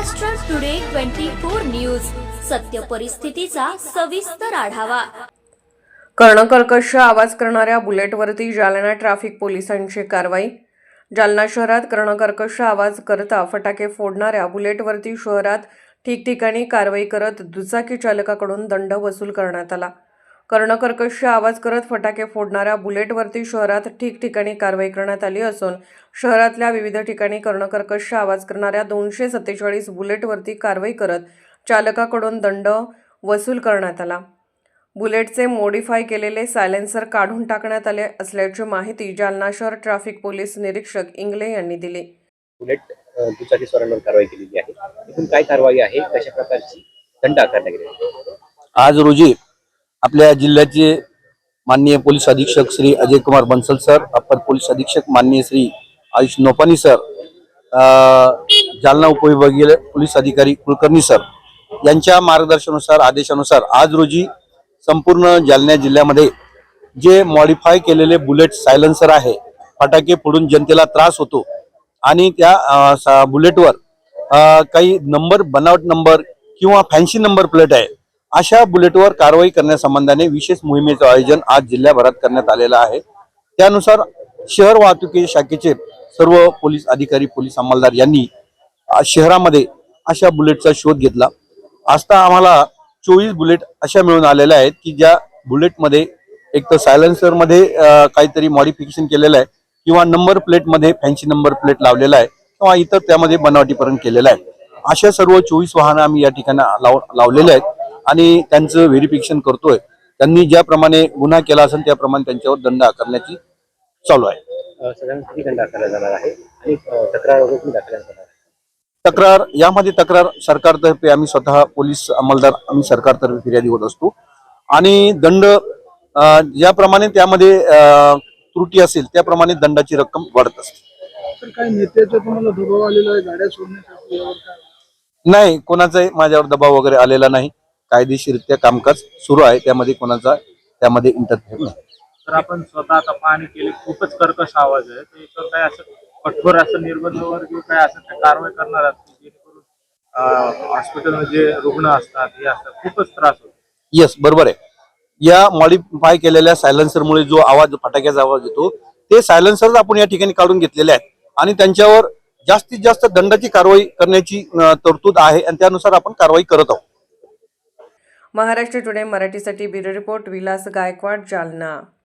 Maharashtra today twenty four news सत्य परिस्थितीचा सविस्तर आढावा. कर्णकर्कश आवाज करणाऱ्या बुलेटवरती जालना ट्रॅफिक पोलिसांची कारवाई. जालना शहरात कर्णकर्कश आवाज करता फटाके फोडणाऱ्या बुलेटवरती शहरात ठिकठिकाणी कारवाई करत दुचाकी चालकाकडून दंड वसूल करण्यात आला. कर्णकर्कश आवाज करत फटाके फोडणाऱ्या बुलेटवरती शहरात ठिकठिकाणी कारवाई करण्यात आली असून शहरातल्या विविध ठिकाणी कर्णकर्कश आवाज करणाऱ्या दोनशे सत्तेचाळीस बुलेटवरती कारवाई करत चालकाकडून दंड वसूल करण्यात आला. बुलेटचे मॉडिफाय केलेले सायलेन्सर काढून टाकण्यात आले असल्याची माहिती जालना शहर ट्रॅफिक पोलीस निरीक्षक इंगले यांनी दिली. बुलेट अ, दुचाकी स्वारांवर कारवाई केलेली आहे. काय कारवाई आहे? कशा प्रकारची दंड आकारण्यात? आज रोजी आपल्या जिल्ह्याचे माननीय पोलीस अधीक्षक श्री अजय कुमार बन्सल सर अप्पर पोलीस अधीक्षक माननीय श्री आयुष नोपानी सर जालना उपविभागीय पोलीस अधिकारी कुलकर्णी सर यांच्या मार्गदर्शनानुसार आदेशानुसार आज रोजी संपूर्ण जालना जिल्ह्यामध्ये जे मॉडिफाय केलेले बुलेट सायलेन्सर आहे फटाके फोडून जनतेला त्रास होतो आणि त्या बुलेटवर काही नंबर बनावट नंबर किंवा फॅन्सी नंबर प्लेट आहे अशा बुलेटवर कारवाई करण्यासंबंधाने विशेष मोहिमेचं आयोजन आज जिल्ह्याभरात करण्यात आलेलं आहे. त्यानुसार शहर वाहतुकी शाखेचे सर्व पोलीस अधिकारी पोलीस अंमलदार यांनी शहरामध्ये अशा बुलेटचा शोध घेतला. आजता आम्हाला चोवीस बुलेट अशा मिळून आलेल्या आहेत की ज्या बुलेटमध्ये एक तर सायलेन्सरमध्ये काहीतरी मॉडिफिकेशन केलेलं आहे किंवा नंबर प्लेटमध्ये फॅन्सी नंबर प्लेट लावलेला आहे किंवा इतर त्यामध्ये बनावटीकरण केलेलं आहे. अशा सर्व चोवीस वाहनं आम्ही या ठिकाणी लाव लावलेल्या आहेत. आणि त्यांचं व्हेरिफिकेशन करतोय. त्यांनी ज्याप्रमाणे गुन्हा केला असेल त्याप्रमाणे त्यांच्यावर दंड आकारण्याची चालू आहे. अ, साधारण किती दंड आकारला जाणार आहे? आणि अ, तक्रार तक्रार यामध्ये तक्रार सरकारतर्फे आम्ही स्वतः पोलीस अंमलदार आम्ही सरकारतर्फे फिर्यादी होत असतो. आणि दंड ज्याप्रमाणे त्यामध्ये त्रुटी असेल त्याप्रमाणे दंडाची रक्कम वाढत असते. तर काही नेत्याचा तुम्हाला दबाव आलेला आहे? गाड्या सोडण्यासाठी यावर काय? नाही कोणाचाही माझ्यावर दबाव वगैरे आलेला नाही. कायदेशीररित्या कामकाज सुरू आहे. त्यामध्ये कोणाचा त्यामध्ये इंटरफेअर नाही. तर आपण स्वतः आता पाहणी केली खूपच कर्कश आवाज आहे. तर याच्यावर काय असं कठोर असं निर्बंध वगैरे किंवा काय असं काय कारवाई करणार की जेणेकरून हॉस्पिटलमध्ये जे रुग्ण असतात हे असतात खूपच त्रास होतो. येस बरोबर आहे. या मॉडिफाय केलेल्या सायलेन्सरमुळे जो आवाज फटाक्याचा आवाज येतो ते सायलेन्सर आपण या ठिकाणी काढून घेतलेले आहेत. आणि त्यांच्यावर जास्तीत जास्त दंडाची कारवाई करण्याची तरतूद आहे आणि त्यानुसार आपण कारवाई करत आहोत. महाराष्ट्र टुडे मराठीसाठी ब्युरो रिपोर्ट विलास गायकवाड जालना